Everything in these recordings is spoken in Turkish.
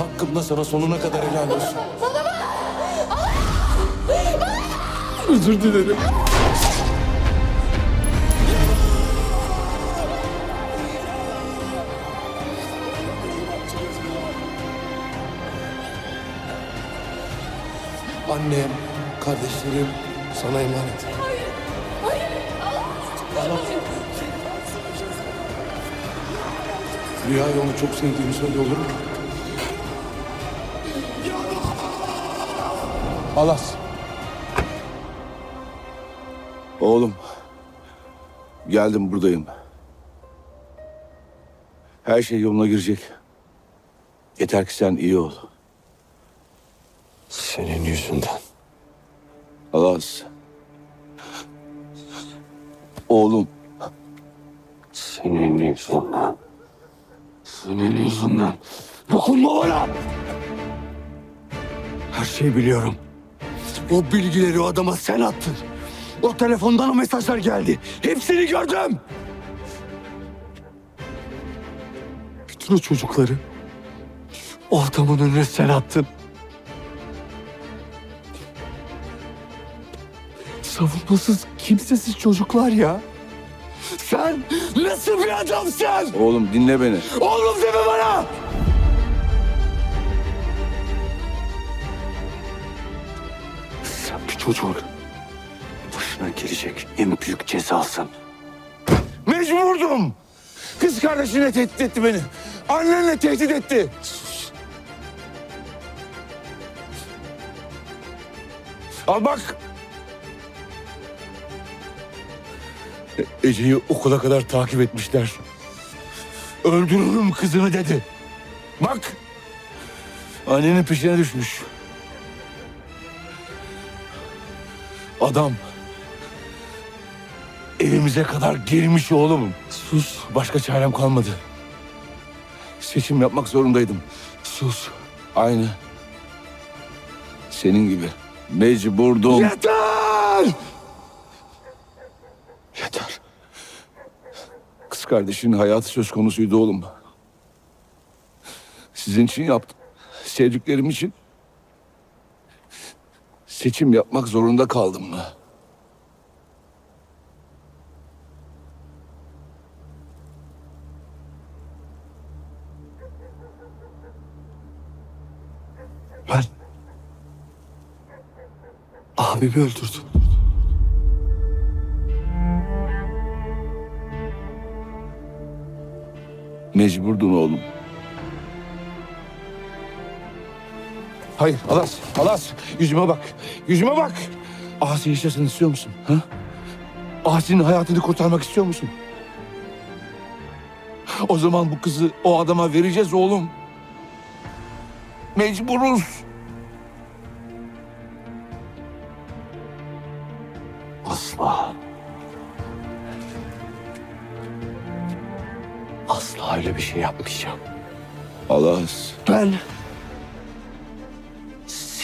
hakkımda sana sonuna kadar helal olsun. Özür dilerim. Annem, kardeşlerim sana emanet. Rüya'ya onu çok sevdiğimi söyle olur mu? Alas. Oğlum. Geldim buradayım. Her şey yoluna girecek. Yeter ki sen iyi ol. Senin yüzünden. Alas. Oğlum. Senin yüzünden. Senin yüzünden. Dokunma bana! Her şeyi biliyorum. O bilgileri o adama sen attın. O telefondan o mesajlar geldi. Hepsini gördüm. Bütün o çocukları o adamın önüne sen attın. Savunmasız, kimsesiz çocuklar ya. Sen nasıl bir adamsın? Oğlum dinle beni. Oğlum deme bana! Sen bir çocuğun başına gelecek en büyük cezasın. Mecburdum. Kız kardeşine tehdit etti beni. Annenle tehdit etti. Al bak. E- Ece'yi okula kadar takip etmişler. Öldürürüm kızını dedi. Bak. Annenin peşine düşmüş. Adam evimize kadar girmiş oğlum. Sus. Başka çarem kalmadı. Seçim yapmak zorundaydım. Sus. Aynı. Senin gibi. Mecburdum. Yeter! Yeter. Kız kardeşinin hayatı söz konusuydu oğlum. Sizin için yaptım. Sevdiklerim için. Seçim yapmak zorunda kaldım mı? Ben abimi öldürdüm. Mecburdun oğlum. Hayır Alas, Alas. Yüzüme bak. Yüzüme bak. Asi yaşasın istiyor musun? Ha? Asi'nin hayatını kurtarmak istiyor musun? O zaman bu kızı o adama vereceğiz oğlum. Mecburuz. Asla. Asla öyle bir şey yapmayacağım. Alas. Ben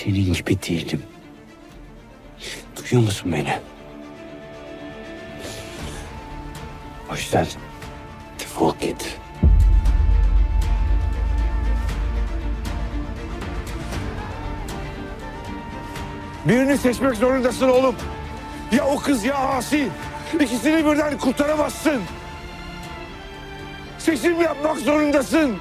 senin gibi değilim. Duyuyor musun beni? O yüzden defol git. Birini seçmek zorundasın oğlum. Ya o kız ya Asi. İkisini birden kurtaramazsın. Seçim yapmak zorundasın.